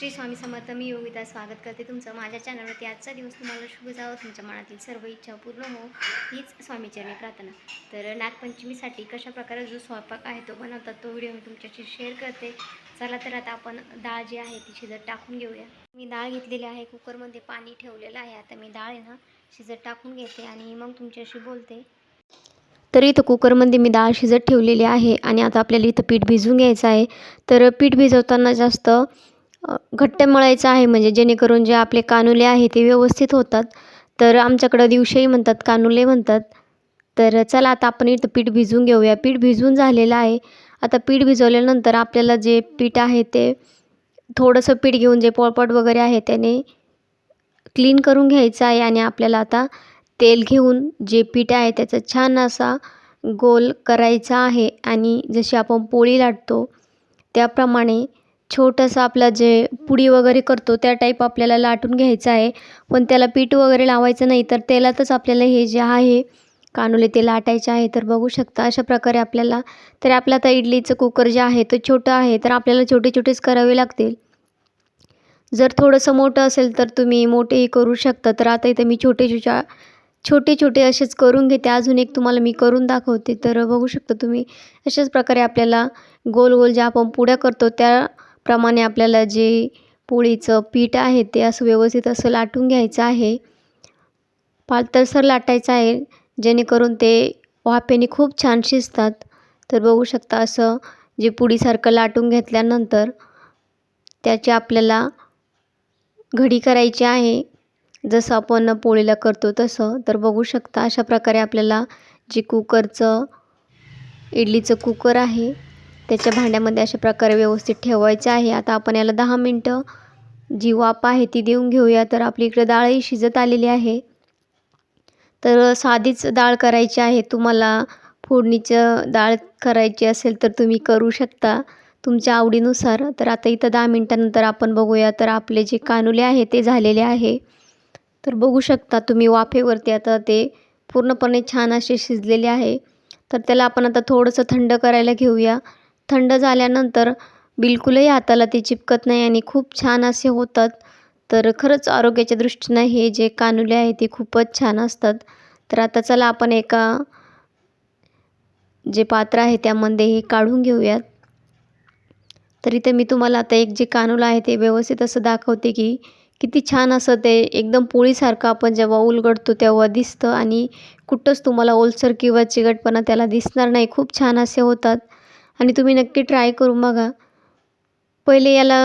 श्री स्वामी समर्थ मी योगिता स्वागत करते तुमचं. माझ्या चॅनलवरती आजचा दिवस तुम्हाला शुभ जावं. तुमच्या मनातील सर्व इच्छा पूर्ण हो हीच स्वामीचरणी प्रार्थना. तर नागपंचमीसाठी कशा प्रकारे जो स्वयंपाक आहे तो बनवतात तो व्हिडिओ मी तुमच्याशी शेअर करते. चला तर आता आपण डाळ जी आहे ती शिजत टाकून घेऊया. मी डाळ घेतलेली आहे कुकरमध्ये पाणी ठेवलेलं आहे. आता मी डाळ आहे ना शिजत टाकून घेते आणि मग तुमच्याशी बोलते. तर इथं कुकरमध्ये मी डाळ शिजत ठेवलेली आहे आणि आता आपल्याला इथं पीठ भिजवून घ्यायचं आहे. तर पीठ भिजवताना जास्त घट्ट मळायचं आहे. म्हणजे जेणेकरून जे आपले कानुले आहे ते व्यवस्थित होतात. तर आमच्याकडं दिवशी म्हणतात कानुले म्हणतात. तर चला आता आपण इथं पीठ भिजवून घेऊया. पीठ भिजवून झालेलं आहे. आता पीठ भिजवल्यानंतर आपल्याला जे पीठ आहे ते थोडंसं पीठ घेऊन जे पोळपाट वगैरे आहे त्याने क्लीन करून घ्यायचं आहे आणि आपल्याला आता तेल घेऊन जे पीठ आहे त्याचा छान असा गोल करायचा आहे. आणि जशी आपण पोळी लाटतो त्याप्रमाणे छोटंसं आपलं जे पुडी वगैरे करतो त्या टाईप आपल्याला लाटून घ्यायचं आहे. पण त्याला पीठ वगैरे लावायचं नाही तर तेलातच आपल्याला हे जे आहे कानुले ते लाटायचे आहे. तर बघू शकता अशा प्रकारे आपल्याला तर आपलं आता इडलीचं कुकर जे आहे तो छोटं आहे तर आपल्याला छोटे छोटेच करावे लागतील. जर थोडंसं मोठं असेल तर तुम्ही मोठेही करू शकता. तर आता इथं मी छोटे छोट्या छोटे छोटे असेच करून घेते. अजून एक तुम्हाला मी करून दाखवते. तर बघू शकता तुम्ही अशाच प्रकारे आपल्याला गोल गोल ज्या आपण पुड्या करतो त्या प्रमाणे आपल्याला जे पोळीचं पीठ आहे ते असं व्यवस्थित असं लाटून घ्यायचं आहे. पातळसर लाटायचं आहे जेणेकरून ते वाफेने खूप छान शिजतात. तर बघू शकता असं जे पुडीसारखं लाटून घेतल्यानंतर त्याची आपल्याला घडी करायची आहे. जसं आपण पोळीला करतो तसं. तर बघू शकता अशा प्रकारे आपल्याला जे कुकरचं इडलीचं कुकर आहे त्याच्या भांड्यामध्ये अशा प्रकारे व्यवस्थित ठेवायचं आहे. आता आपण याला दहा मिनटं जी वाफ आहे ती देऊन घेऊया. तर आपली इकडे डाळही शिजत आलेली आहे. तर साधीच डाळ करायची आहे. तुम्हाला फोडणीचं डाळ करायची असेल तर तुम्ही करू शकता तुमच्या आवडीनुसार. तर आता इथं दहा मिनटानंतर आपण बघूया. तर आपले जे कानुले आहे ते झालेले आहे. तर बघू शकता तुम्ही वाफेवरती आता ते पूर्णपणे छान असे शिजलेले आहे. तर त्याला आपण आता थोडंसं थंड करायला घेऊया. थंड झाल्यानंतर बिलकुलही हाताला ते चिपकत नाही आणि खूप छान असे होतात. तर खरंच आरोग्याच्या दृष्टीनं हे जे कानुले आहे ते खूपच छान असतात. तर आता चला आपण एका जे पात्र आहे त्यामध्ये हे काढून घेऊयात. तर इथे मी तुम्हाला आता एक जे कानूल आहे ते व्यवस्थित असं दाखवते की किती छान असं ते एकदम पोळीसारखं आपण जेव्हा उलगडतो तेव्हा दिसतं आणि कुठंच तुम्हाला ओलसर किंवा चिकटपणा त्याला दिसणार नाही. खूप छान असे होतात. आणि तुम्ही नक्की ट्राय करून बघा. पहिले याला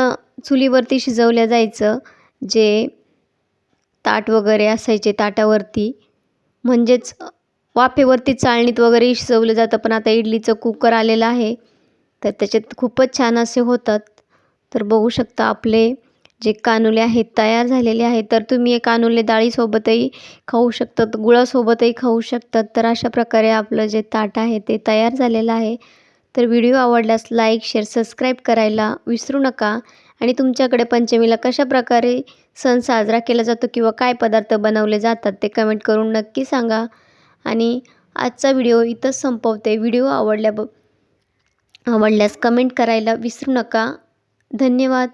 चुलीवरती शिजवल्या जायचं. जे ताट वगैरे असायचे ताटावरती. म्हणजेच वाफेवरती चाळणीत वगैरे शिजवलं जातं. पण आता इडलीचं कुकर आलेलं आहे. तर त्याच्यात खूपच छान असे होतात. तर बघू शकता आपले जे कानुले आहेत तयार झालेले आहेत. तर तुम्ही हे कानुले डाळीसोबतही खाऊ शकतात गुळासोबतही खाऊ शकतात. तर अशा प्रकारे आपलं जे ताट आहे ते तयार झालेलं आहे. तर व्हिडिओ आवडल्यास लाईक शेअर सबस्क्राईब करायला विसरू नका. आणि तुमच्याकडे पंचमीला कशा प्रकारे सण साजरा केला जातो किंवा काय पदार्थ बनवले जातात ते कमेंट करून नक्की सांगा. आणि आजचा व्हिडिओ इथंच संपवते. व्हिडिओ आवडल्या आवडल्यास कमेंट करायला विसरू नका. धन्यवाद.